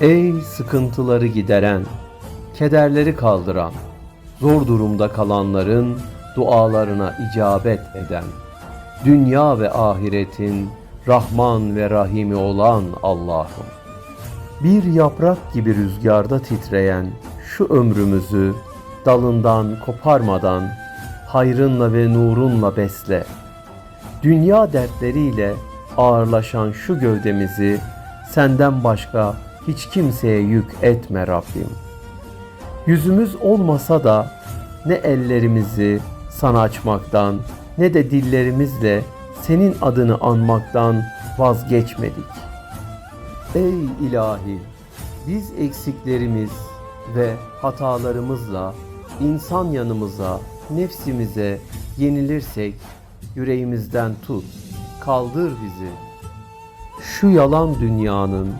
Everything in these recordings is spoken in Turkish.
Ey sıkıntıları gideren, kederleri kaldıran, zor durumda kalanların dualarına icabet eden, dünya ve ahiretin Rahman ve Rahimi olan Allah'ım. Bir yaprak gibi rüzgarda titreyen şu ömrümüzü dalından koparmadan hayrınla ve nurunla besle. Dünya dertleriyle ağırlaşan şu gövdemizi senden başka hiç kimseye yük etme Rabbim. Yüzümüz olmasa da ne ellerimizi sana açmaktan ne de dillerimizle senin adını anmaktan vazgeçmedik. Ey ilahi, biz eksiklerimiz ve hatalarımızla insan yanımıza, nefsimize yenilirsek yüreğimizden tut, kaldır bizi. Şu yalan dünyanın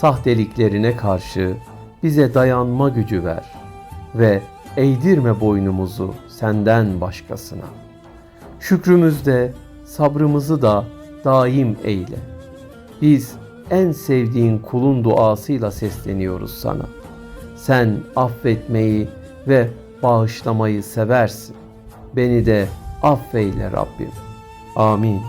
sahteliklerine karşı bize dayanma gücü ver ve eğdirme boynumuzu senden başkasına. Şükrümüzde sabrımızı da daim eyle. Biz en sevdiğin kulun duasıyla sesleniyoruz sana. Sen affetmeyi ve bağışlamayı seversin. Beni de affeyle Rabbim. Amin.